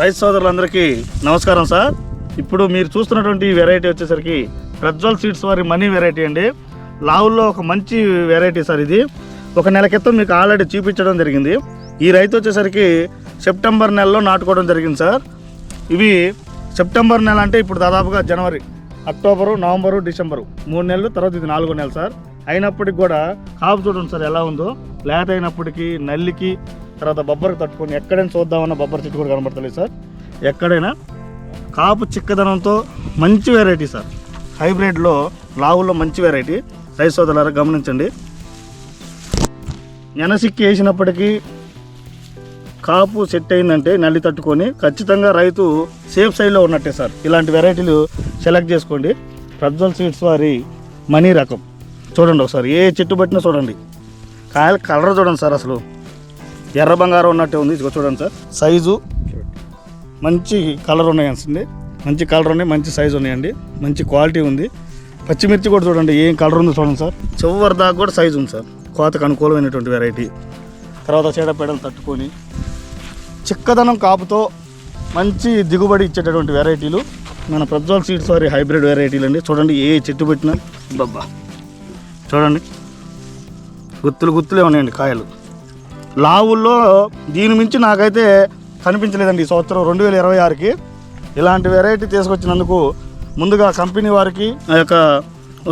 రైతు సోదరులందరికీ నమస్కారం సార్. ఇప్పుడు మీరు చూస్తున్నటువంటి వెరైటీ వచ్చేసరికి ప్రజ్వల్ సీడ్స్ వారి మనీ వెరైటీ అండి. లావుల్లో ఒక మంచి వెరైటీ సార్ ఇది. ఒక నెల క్రితం మీకు ఆల్రెడీ చూపించడం జరిగింది. ఈ రైతు వచ్చేసరికి సెప్టెంబర్ నెలలో నాటుకోవడం జరిగింది సార్. ఇవి సెప్టెంబర్ నెల అంటే ఇప్పుడు దాదాపుగా జనవరి అక్టోబరు నవంబరు డిసెంబరు మూడు నెలలు తర్వాత ఇది నాలుగో నెల సార్. అయినప్పటికి కూడా కాపు చూడండి సార్ ఎలా ఉందో లేత అయినప్పటికీ నల్లికి తర్వాత బొబ్బరికి తట్టుకొని ఎక్కడైనా చూద్దామన్న బొబ్బరి చెట్టు కూడా కనబడతలేదు సార్. ఎక్కడైనా కాపు చిక్కదనంతో మంచి వెరైటీ సార్. హైబ్రిడ్లో లావుల్లో మంచి వెరైటీ రైస్ సోదరులారా గమనించండి. నెనసిక్కి వేసినప్పటికీ కాపు సెట్ అయిందంటే నల్లి తట్టుకొని ఖచ్చితంగా రైతు సేఫ్ సైడ్లో ఉన్నట్టే సార్. ఇలాంటి వెరైటీలు సెలెక్ట్ చేసుకోండి. ప్రజ్వల్ సీడ్స్ వారి మనీ రకం. చూడండి ఒకసారి ఏ చెట్టు పట్టినా చూడండి. కాయల కలర్ చూడండి సార్ అసలు. ఎర్ర బంగారం ఉన్నట్టే ఉంది. ఇదిగో చూడండి సార్. సైజు మంచి కలర్ ఉన్నాయండి మంచి కలర్ ఉన్నాయి మంచి సైజు ఉన్నాయండి. మంచి క్వాలిటీ ఉంది. పచ్చిమిర్చి కూడా చూడండి ఏం కలర్ ఉందో చూడండి సార్. చివరి దాకా కూడా సైజు ఉంది సార్. కోతకు అనుకూలమైనటువంటి వెరైటీ తర్వాత చీడపీడలు తట్టుకొని చిక్కదనం కాపుతో మంచి దిగుబడి ఇచ్చేటటువంటి వెరైటీలు మన ప్రజ్వల్ సీడ్స్ వారి హైబ్రిడ్ వెరైటీలు అండి. చూడండి ఏ చెట్టు పెట్టినా. బబ్బా చూడండి. గుత్తులు గుత్తులే ఉన్నాయండి కాయలు. లావుల్లో దీని మించి నాకైతే కనిపించలేదండి ఈ సంవత్సరం రెండు వేల ఇరవై ఆరుకి. ఇలాంటి వెరైటీ తీసుకొచ్చినందుకు ముందుగా కంపెనీ వారికి ఆ యొక్క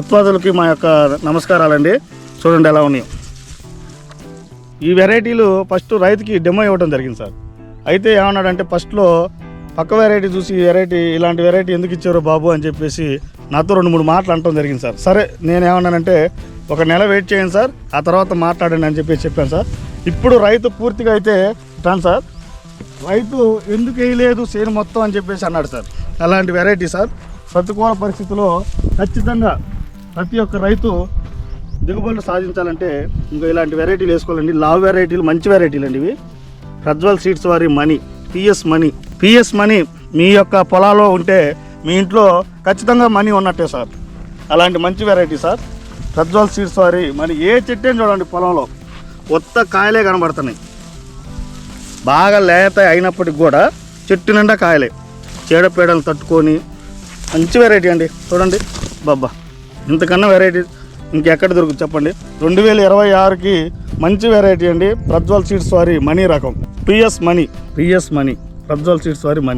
ఉత్పాదులకి మా యొక్క నమస్కారాలండి. చూడండి ఎలా ఉన్నాయి. ఈ వెరైటీలు ఫస్ట్ రైతుకి డెమో ఇవ్వడం జరిగింది సార్. అయితే ఏమన్నాడంటే ఫస్ట్లో పక్క వెరైటీ చూసి ఈ వెరైటీ ఇలాంటి వెరైటీ ఎందుకు ఇచ్చారు బాబు అని చెప్పేసి నాతో రెండు మూడు మాటలు అనటం జరిగింది సార్. సరే నేను ఏమన్నానంటే ఒక నెల వెయిట్ చేయండి సార్ ఆ తర్వాత మాట్లాడండి అని చెప్పేసి చెప్పాను సార్. ఇప్పుడు రైతు పూర్తిగా అయితే రాను సార్ రైతు ఎందుకు వేయలేదు చేను మొత్తం అని చెప్పేసి అన్నాడు సార్. అలాంటి వెరైటీ సార్. ప్రతికూల పరిస్థితుల్లో ఖచ్చితంగా ప్రతి ఒక్క రైతు దిగుబడులు సాధించాలంటే ఇంకా ఇలాంటి వెరైటీలు వేసుకోవాలండి. లావ్ వెరైటీలు మంచి వెరైటీలు అండి ఇవి. ప్రజ్వల్ సీడ్స్ వారి money PS money. PS money మీ యొక్క పొలాల్లో ఉంటే మీ ఇంట్లో ఖచ్చితంగా మనీ ఉన్నట్టే సార్. అలాంటి మంచి వెరైటీ సార్. ప్రజ్వల్ సీడ్స్ వారి మనీ. ఏ చెట్టు చూడండి పొలంలో. కొత్త కాయలే కనబడుతున్నాయి. బాగా లేత అయినప్పటికి కూడా చెట్టు నిండా కాయలే. చీడపీడలు తట్టుకొని మంచి వెరైటీ అండి. చూడండి. బాబా ఇంతకన్నా వెరైటీ ఇంకెక్కడ దొరుకు చెప్పండి. రెండు వేల ఇరవై ఆరుకి మంచి వెరైటీ అండి. ప్రజ్వల్ సీడ్స్ వారి మనీ రకం. PS money PS money Prajwal seeds వారి మనీ.